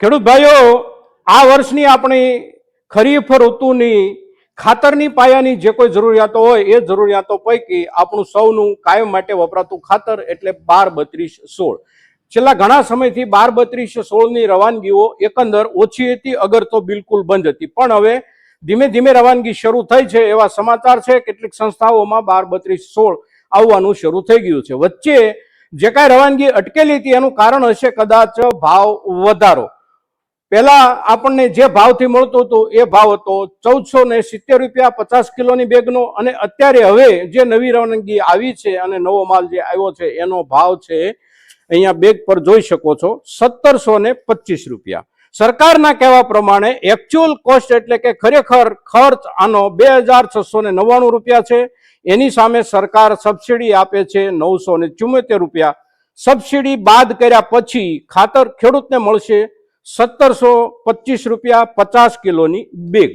ખેડૂત ભાઈઓ, આ વર્ષની આપણી ખરીફ ઋતુની ખાતરની પાયાની જે કોઈ જરૂરિયાતો હોય, એ જરૂરિયાતો પૈકી આપણું સૌનું કાયમ માટે વપરાતું ખાતર એટલે બાર બત્રીસ સોળ. છેલ્લા ઘણા સમયથી બાર બત્રીસ સોળની રવાનગીઓ એકંદર ઓછી હતી, અગર તો બિલકુલ બંધ હતી. પણ હવે ધીમે ધીમે રવાનગી શરૂ થઈ છે એવા સમાચાર છે, કેટલીક સંસ્થાઓમાં બાર બત્રીસ સોળ આવવાનું શરૂ થઈ ગયું છે. વચ્ચે જે કાંઈ રવાનગી અટકેલી હતી, એનું કારણ હશે કદાચ ભાવ વધારો. પહેલા આપણને જે ભાવથી મળતું હતું એ ભાવ હતો ચૌદસો ને સિત્તેર રૂપિયા પચાસ કિલોની બેગનો અને અત્યારે હવે જે નવી રવાનગી આવી છે અને નવો માલ જે આવ્યો છે એનો ભાવ છે, અહીંયા બેગ પર જોઈ શકો છો, સત્તરસો ને પચીસ રૂપિયા. સરકારના કહેવા પ્રમાણે એકચ્યુઅલ કોસ્ટ એટલે કે ખરેખર ખર્ચ આનો બે હજાર છસો ને નવ્વાણું રૂપિયા છે. એની સામે સરકાર સબસિડી આપે છે નવસો ને ચુમ્મોતેર રૂપિયા. સબસિડી બાદ કર્યા પછી ખાતર ખેડૂતને મળશે સત્તરસો પચીસ રૂપિયા પચાસ કિલોની બેગ.